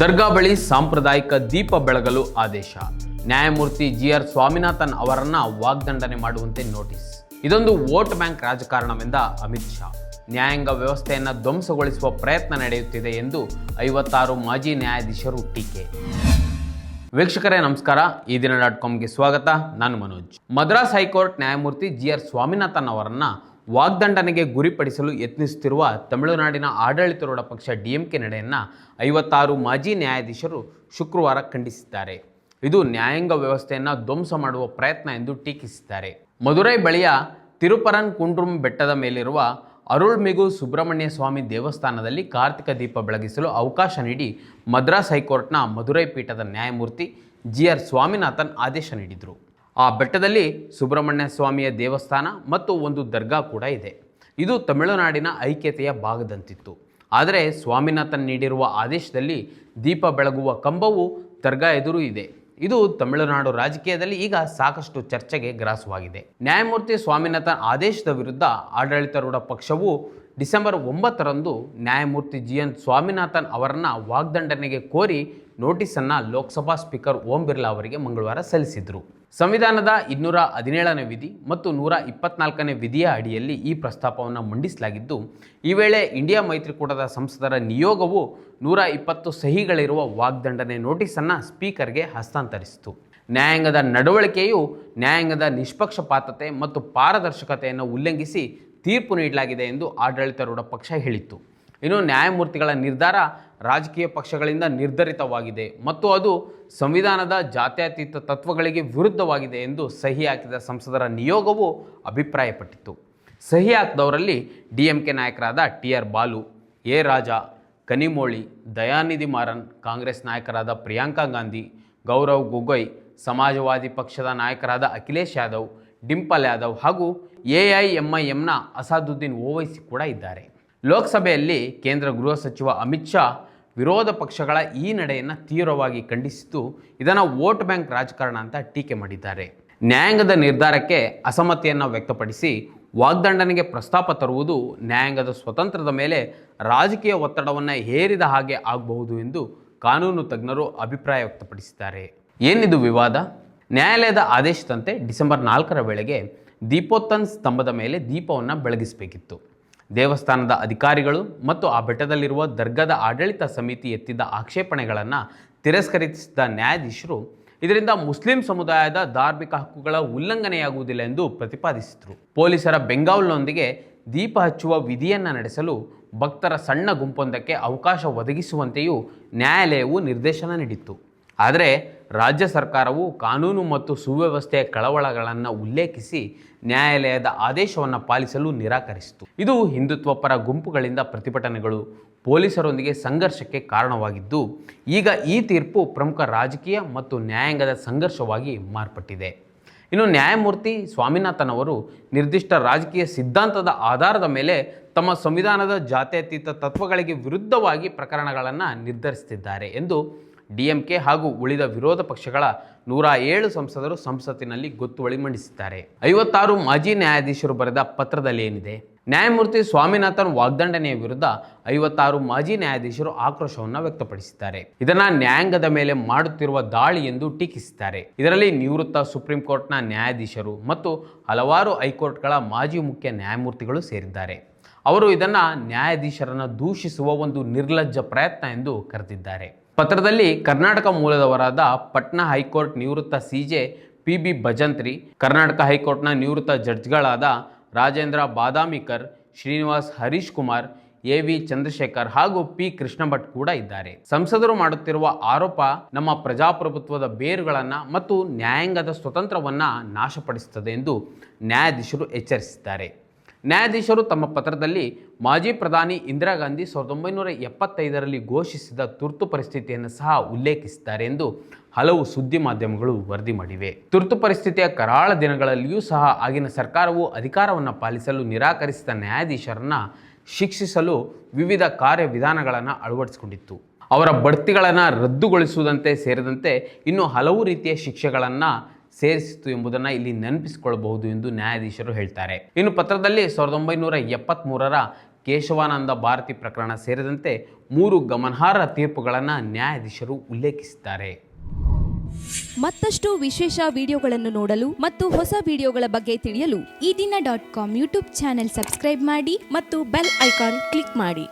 ದರ್ಗಾ ಬಳಿ ಸಾಂಪ್ರದಾಯಿಕ ದೀಪ ಬೆಳಗಲು ಆದೇಶ. ನ್ಯಾಯಮೂರ್ತಿ ಜಿ ಆರ್ ಸ್ವಾಮಿನಾಥನ್ ಅವರನ್ನ ವಾಗ್ದಂಡನೆ ಮಾಡುವಂತೆ ನೋಟಿಸ್. ಇದೊಂದು ವೋಟ್ ಬ್ಯಾಂಕ್ ರಾಜಕಾರಣವೆಂದ ಅಮಿತ್ ಶಾ. ನ್ಯಾಯಾಂಗ ವ್ಯವಸ್ಥೆಯನ್ನು ಧ್ವಂಸಗೊಳಿಸುವ ಪ್ರಯತ್ನ ನಡೆಯುತ್ತಿದೆ ಎಂದು ಐವತ್ತಾರು ಮಾಜಿ ನ್ಯಾಯಾಧೀಶರು ಟೀಕೆ. ವೀಕ್ಷಕರೇ, ನಮಸ್ಕಾರ. ಈ ದಿನ ಡಾಟ್ ಕಾಮ್ಗೆ ಸ್ವಾಗತ. ನಾನು ಮನೋಜ್. ಮದ್ರಾಸ್ ಹೈಕೋರ್ಟ್ ನ್ಯಾಯಮೂರ್ತಿ ಜಿ ಆರ್ ಸ್ವಾಮಿನಾಥನ್ ಅವರನ್ನ ವಾಗ್ದಂಡನೆಗೆ ಗುರಿಪಡಿಸಲು ಯತ್ನಿಸುತ್ತಿರುವ ತಮಿಳುನಾಡಿನ ಆಡಳಿತಾರೂಢ ಪಕ್ಷ ಡಿಎಂಕೆ ನಡೆಯನ್ನು ಐವತ್ತಾರು ಮಾಜಿ ನ್ಯಾಯಾಧೀಶರು ಶುಕ್ರವಾರ ಖಂಡಿಸಿದ್ದಾರೆ. ಇದು ನ್ಯಾಯಾಂಗ ವ್ಯವಸ್ಥೆಯನ್ನು ಧ್ವಂಸ ಮಾಡುವ ಪ್ರಯತ್ನ ಎಂದು ಟೀಕಿಸಿದ್ದಾರೆ. ಮಧುರೈ ಬಳಿಯ ತಿರುಪರನ್ ಕುಂಡ್ರುಮ್ ಬೆಟ್ಟದ ಮೇಲಿರುವ ಅರುಳ್ಮಿಗು ಸುಬ್ರಹ್ಮಣ್ಯ ಸ್ವಾಮಿ ದೇವಸ್ಥಾನದಲ್ಲಿ ಕಾರ್ತಿಕ ದೀಪ ಬೆಳಗಿಸಲು ಅವಕಾಶ ನೀಡಿ ಮದ್ರಾಸ್ ಹೈಕೋರ್ಟ್ನ ಮಧುರೈ ಪೀಠದ ನ್ಯಾಯಮೂರ್ತಿ ಜಿ ಆರ್ ಸ್ವಾಮಿನಾಥನ್ ಆದೇಶ ನೀಡಿದರು. ಆ ಬೆಟ್ಟದಲ್ಲಿ ಸುಬ್ರಹ್ಮಣ್ಯ ಸ್ವಾಮಿಯ ದೇವಸ್ಥಾನ ಮತ್ತು ಒಂದು ದರ್ಗಾ ಕೂಡ ಇದೆ. ಇದು ತಮಿಳುನಾಡಿನ ಐಕ್ಯತೆಯ ಭಾಗದಂತಿತ್ತು. ಆದರೆ ಸ್ವಾಮಿನಾಥನ್ ನೀಡಿರುವ ಆದೇಶದಲ್ಲಿ ದೀಪ ಬೆಳಗುವ ಕಂಬವು ದರ್ಗಾ ಎದುರು ಇದೆ. ಇದು ತಮಿಳುನಾಡು ರಾಜಕೀಯದಲ್ಲಿ ಈಗ ಸಾಕಷ್ಟು ಚರ್ಚೆಗೆ ಗ್ರಾಸವಾಗಿದೆ. ನ್ಯಾಯಮೂರ್ತಿ ಸ್ವಾಮಿನಾಥನ್ ಆದೇಶದ ವಿರುದ್ಧ ಆಡಳಿತಾರೂಢ ಪಕ್ಷವು ಡಿಸೆಂಬರ್ ಒಂಬತ್ತರಂದು ನ್ಯಾಯಮೂರ್ತಿ ಜಿ ಎನ್ ಸ್ವಾಮಿನಾಥನ್ ಅವರನ್ನು ವಾಗ್ದಂಡನೆಗೆ ಕೋರಿ ನೋಟಿಸನ್ನು ಲೋಕಸಭಾ ಸ್ಪೀಕರ್ ಓಂ ಬಿರ್ಲಾ ಅವರಿಗೆ ಮಂಗಳವಾರ ಸಲ್ಲಿಸಿದರು. ಸಂವಿಧಾನದ ಇನ್ನೂರ ಹದಿನೇಳನೇ ವಿಧಿ ಮತ್ತು ನೂರ ಇಪ್ಪತ್ನಾಲ್ಕನೇ ವಿಧಿಯ ಅಡಿಯಲ್ಲಿ ಈ ಪ್ರಸ್ತಾಪವನ್ನು ಮಂಡಿಸಲಾಗಿದ್ದು, ಈ ವೇಳೆ ಇಂಡಿಯಾ ಮೈತ್ರಿಕೂಟದ ಸಂಸದರ ನಿಯೋಗವು ನೂರ ಇಪ್ಪತ್ತು ಸಹಿಗಳಿರುವ ವಾಗ್ದಂಡನೆ ನೋಟಿಸನ್ನು ಸ್ಪೀಕರ್ಗೆ ಹಸ್ತಾಂತರಿಸಿತು. ನ್ಯಾಯಾಂಗದ ನಡವಳಿಕೆಯು ನ್ಯಾಯಾಂಗದ ನಿಷ್ಪಕ್ಷಪಾತತೆ ಮತ್ತು ಪಾರದರ್ಶಕತೆಯನ್ನು ಉಲ್ಲಂಘಿಸಿ ತೀರ್ಪು ನೀಡಲಾಗಿದೆ ಎಂದು ಆಡಳಿತಾರೂಢ ಪಕ್ಷ ಹೇಳಿತ್ತು. ಇನ್ನು ನ್ಯಾಯಮೂರ್ತಿಗಳ ನಿರ್ಧಾರ ರಾಜಕೀಯ ಪಕ್ಷಗಳಿಂದ ನಿರ್ಧರಿತವಾಗಿದೆ ಮತ್ತು ಅದು ಸಂವಿಧಾನದ ಜಾತ್ಯತೀತ ತತ್ವಗಳಿಗೆ ವಿರುದ್ಧವಾಗಿದೆ ಎಂದು ಸಹಿ ಹಾಕಿದ ಸಂಸದರ ನಿಯೋಗವು ಅಭಿಪ್ರಾಯಪಟ್ಟಿತು ಸಹಿ ಹಾಕಿದವರಲ್ಲಿ ಡಿ ಎಂ ಕೆ ನಾಯಕರಾದ T R Baalu, A. Raja, Kanimozhi, Dayanidhi Maran, Congress ನಾಯಕರಾದ ಪ್ರಿಯಾಂಕಾ ಗಾಂಧಿ, ಗೌರವ್ ಗೊಗೊಯ್, ಸಮಾಜವಾದಿ ಪಕ್ಷದ ನಾಯಕರಾದ ಅಖಿಲೇಶ್ ಯಾದವ್, ಡಿಂಪಲ್ ಯಾದವ್ ಹಾಗೂ ಎ ಐ ಎಂ ಐ ಎಂನ ಅಸಾದುದ್ದೀನ್ ಓವೈಸಿ ಕೂಡ ಇದ್ದಾರೆ. ಲೋಕಸಭೆಯಲ್ಲಿ ಕೇಂದ್ರ ಗೃಹ ಸಚಿವ ಅಮಿತ್ ಶಾ ವಿರೋಧ ಪಕ್ಷಗಳ ಈ ನಡೆಯನ್ನು ತೀವ್ರವಾಗಿ ಖಂಡಿಸಿದ್ದು, ಇದನ್ನು ವೋಟ್ ಬ್ಯಾಂಕ್ ರಾಜಕಾರಣ ಅಂತ ಟೀಕೆ ಮಾಡಿದ್ದಾರೆ. ನ್ಯಾಯಾಂಗದ ನಿರ್ಧಾರಕ್ಕೆ ಅಸಮ್ಮತಿಯನ್ನು ವ್ಯಕ್ತಪಡಿಸಿ ವಾಗ್ದಂಡನೆಗೆ ಪ್ರಸ್ತಾಪ ತರುವುದು ನ್ಯಾಯಾಂಗದ ಸ್ವತಂತ್ರದ ಮೇಲೆ ರಾಜಕೀಯ ಒತ್ತಡವನ್ನು ಹೇರಿದ ಹಾಗೆ ಆಗಬಹುದು ಎಂದು ಕಾನೂನು ತಜ್ಞರು ಅಭಿಪ್ರಾಯ ವ್ಯಕ್ತಪಡಿಸಿದ್ದಾರೆ. ಏನಿದು ವಿವಾದ? ನ್ಯಾಯಾಲಯದ ಆದೇಶದಂತೆ ಡಿಸೆಂಬರ್ ನಾಲ್ಕರ ವೇಳೆಗೆ ದೀಪೋತ್ತನ್ ಸ್ತಂಭದ ಮೇಲೆ ದೀಪವನ್ನು ಬೆಳಗಿಸಬೇಕಿತ್ತು. ದೇವಸ್ಥಾನದ ಅಧಿಕಾರಿಗಳು ಮತ್ತು ಆ ಬೆಟ್ಟದಲ್ಲಿರುವ ದರ್ಗದ ಆಡಳಿತ ಸಮಿತಿ ಎತ್ತಿದ್ದ ಆಕ್ಷೇಪಣೆಗಳನ್ನು ತಿರಸ್ಕರಿಸಿದ ನ್ಯಾಯಾಧೀಶರು ಇದರಿಂದ ಮುಸ್ಲಿಂ ಸಮುದಾಯದ ಧಾರ್ಮಿಕ ಹಕ್ಕುಗಳ ಉಲ್ಲಂಘನೆಯಾಗುವುದಿಲ್ಲ ಎಂದು ಪ್ರತಿಪಾದಿಸಿದರು. ಪೊಲೀಸರ ಬೆಂಗಾವಲಿನೊಂದಿಗೆ ದೀಪ ಹಚ್ಚುವ ವಿಧಿಯನ್ನು ನಡೆಸಲು ಭಕ್ತರ ಸಣ್ಣ ಗುಂಪೊಂದಕ್ಕೆ ಅವಕಾಶ ಒದಗಿಸುವಂತೆಯೂ ನ್ಯಾಯಾಲಯವು ನಿರ್ದೇಶನ ನೀಡಿತ್ತು. ಆದರೆ ರಾಜ್ಯ ಸರ್ಕಾರವು ಕಾನೂನು ಮತ್ತು ಸುವ್ಯವಸ್ಥೆಯ ಕಳವಳಗಳನ್ನು ಉಲ್ಲೇಖಿಸಿ ನ್ಯಾಯಾಲಯದ ಆದೇಶವನ್ನು ಪಾಲಿಸಲು ನಿರಾಕರಿಸಿತು. ಇದು ಹಿಂದುತ್ವ ಪರ ಗುಂಪುಗಳಿಂದ ಪ್ರತಿಭಟನೆಗಳು ಪೊಲೀಸರೊಂದಿಗೆ ಸಂಘರ್ಷಕ್ಕೆ ಕಾರಣವಾಗಿದ್ದು, ಈಗ ಈ ತೀರ್ಪು ಪ್ರಮುಖ ರಾಜಕೀಯ ಮತ್ತು ನ್ಯಾಯಾಂಗದ ಸಂಘರ್ಷವಾಗಿ ಮಾರ್ಪಟ್ಟಿದೆ. ಇನ್ನು ನ್ಯಾಯಮೂರ್ತಿ ಸ್ವಾಮಿನಾಥನ್ ಅವರು ನಿರ್ದಿಷ್ಟ ರಾಜಕೀಯ ಸಿದ್ಧಾಂತದ ಆಧಾರದ ಮೇಲೆ ತಮ್ಮ ಸಂವಿಧಾನದ ಜಾತ್ಯತೀತ ತತ್ವಗಳಿಗೆ ವಿರುದ್ಧವಾಗಿ ಪ್ರಕರಣಗಳನ್ನು ನಿರ್ಧರಿಸುತ್ತಿದ್ದಾರೆ ಎಂದು ಡಿಎಂಕೆ ಹಾಗೂ ಉಳಿದ ವಿರೋಧ ಪಕ್ಷಗಳ ನೂರ ಏಳು ಸಂಸದರು ಸಂಸತ್ತಿನಲ್ಲಿ ಗೊತ್ತುವಳಿ ಮಂಡಿಸಿದ್ದಾರೆ ಐವತ್ತಾರು ಮಾಜಿ ನ್ಯಾಯಾಧೀಶರು ಬರೆದ ಪತ್ರದಲ್ಲಿ ಏನಿದೆ? ನ್ಯಾಯಮೂರ್ತಿ ಸ್ವಾಮಿನಾಥನ್ ವಾಗ್ದಂಡನೆಯ ವಿರುದ್ಧ ಐವತ್ತಾರು ಮಾಜಿ ನ್ಯಾಯಾಧೀಶರು ಆಕ್ರೋಶವನ್ನು ವ್ಯಕ್ತಪಡಿಸಿದ್ದಾರೆ. ಇದನ್ನ ನ್ಯಾಯಾಂಗದ ಮೇಲೆ ಮಾಡುತ್ತಿರುವ ದಾಳಿ ಎಂದು ಟೀಕಿಸಿದ್ದಾರೆ. ಇದರಲ್ಲಿ ನಿವೃತ್ತ ಸುಪ್ರೀಂ ಕೋರ್ಟ್ನ ನ್ಯಾಯಾಧೀಶರು ಮತ್ತು ಹಲವಾರು ಹೈಕೋರ್ಟ್ಗಳ ಮಾಜಿ ಮುಖ್ಯ ನ್ಯಾಯಮೂರ್ತಿಗಳು ಸೇರಿದ್ದಾರೆ. ಅವರು ಇದನ್ನು ನ್ಯಾಯಾಧೀಶರನ್ನು ದೂಷಿಸುವ ಒಂದು ನಿರ್ಲಜ್ಜ ಪ್ರಯತ್ನ ಎಂದು ಕರೆದಿದ್ದಾರೆ. ಪತ್ರದಲ್ಲಿ ಕರ್ನಾಟಕ ಮೂಲದವರಾದ ಪಟ್ನಾ ಹೈಕೋರ್ಟ್ ನಿವೃತ್ತ CJ P B Bhajantri, Karnataka ಹೈಕೋರ್ಟ್ನ ನಿವೃತ್ತ ಜಡ್ಜ್ಗಳಾದ ರಾಜೇಂದ್ರ ಬಾದಾಮಿಕರ್, ಶ್ರೀನಿವಾಸ್ ಹರೀಶ್ ಕುಮಾರ್ ಎ ವಿ ಚಂದ್ರಶೇಖರ್ ಹಾಗೂ ಪಿ. ಕೃಷ್ಣ ಭಟ್ ಕೂಡ ಇದ್ದಾರೆ. ಸಂಸದರು ಮಾಡುತ್ತಿರುವ ಆರೋಪ ನಮ್ಮ ಪ್ರಜಾಪ್ರಭುತ್ವದ ಬೇರುಗಳನ್ನು ಮತ್ತು ನ್ಯಾಯಾಂಗದ ಸ್ವತಂತ್ರವನ್ನು ನಾಶಪಡಿಸುತ್ತದೆ ಎಂದು ನ್ಯಾಯಾಧೀಶರು ಎಚ್ಚರಿಸಿದ್ದಾರೆ. ನ್ಯಾಯಾಧೀಶರು ತಮ್ಮ ಪತ್ರದಲ್ಲಿ ಮಾಜಿ ಪ್ರಧಾನಿ ಇಂದಿರಾ ಗಾಂಧಿ ಸಾವಿರದ ಒಂಬೈನೂರ ಎಪ್ಪತ್ತೈದರಲ್ಲಿ ಘೋಷಿಸಿದ ತುರ್ತು ಪರಿಸ್ಥಿತಿಯನ್ನು ಸಹ ಉಲ್ಲೇಖಿಸಿದ್ದಾರೆ ಎಂದು ಹಲವು ಸುದ್ದಿ ಮಾಧ್ಯಮಗಳು ವರದಿ ಮಾಡಿವೆ. ತುರ್ತು ಪರಿಸ್ಥಿತಿಯ ಕರಾಳ ದಿನಗಳಲ್ಲಿಯೂ ಸಹ ಆಗಿನ ಸರ್ಕಾರವು ಅಧಿಕಾರವನ್ನು ಪಾಲಿಸಲು ನಿರಾಕರಿಸಿದ ನ್ಯಾಯಾಧೀಶರನ್ನು ಶಿಕ್ಷಿಸಲು ವಿವಿಧ ಕಾರ್ಯವಿಧಾನಗಳನ್ನು ಅಳವಡಿಸಿಕೊಂಡಿತ್ತು. ಅವರ ಬಡ್ತಿಗಳನ್ನು ರದ್ದುಗೊಳಿಸುವುದಂತೆ ಸೇರಿದಂತೆ ಇನ್ನೂ ಹಲವು ರೀತಿಯ ಶಿಕ್ಷೆಗಳನ್ನು ಸೇರಿಸಿತು ಎಂಬುದನ್ನು ಇಲ್ಲಿ ನೆನಪಿಸಿಕೊಳ್ಳಬಹುದು ಎಂದು ನ್ಯಾಯಾಧೀಶರು ಹೇಳ್ತಾರೆ. ಇನ್ನು ಪತ್ರದಲ್ಲಿ ಸಾವಿರದ ಒಂಬೈನೂರ ಎಪ್ಪತ್ತ್ಮೂರರ ಕೇಶವಾನಂದ ಭಾರತಿ ಪ್ರಕರಣ ಸೇರಿದಂತೆ ಮೂರು ಗಮನಾರ್ಹ ತೀರ್ಪುಗಳನ್ನು ನ್ಯಾಯಾಧೀಶರು ಉಲ್ಲೇಖಿಸಿದ್ದಾರೆ. ಮತ್ತಷ್ಟು ವಿಶೇಷ ವಿಡಿಯೋಗಳನ್ನು ನೋಡಲು ಮತ್ತು ಹೊಸ ವಿಡಿಯೋಗಳ ಬಗ್ಗೆ ತಿಳಿಯಲು Eedina dot com YouTube channel subscribe ಮಾಡಿ ಮತ್ತು ಬೆಲ್ ಐಕಾನ್ ಕ್ಲಿಕ್ ಮಾಡಿ.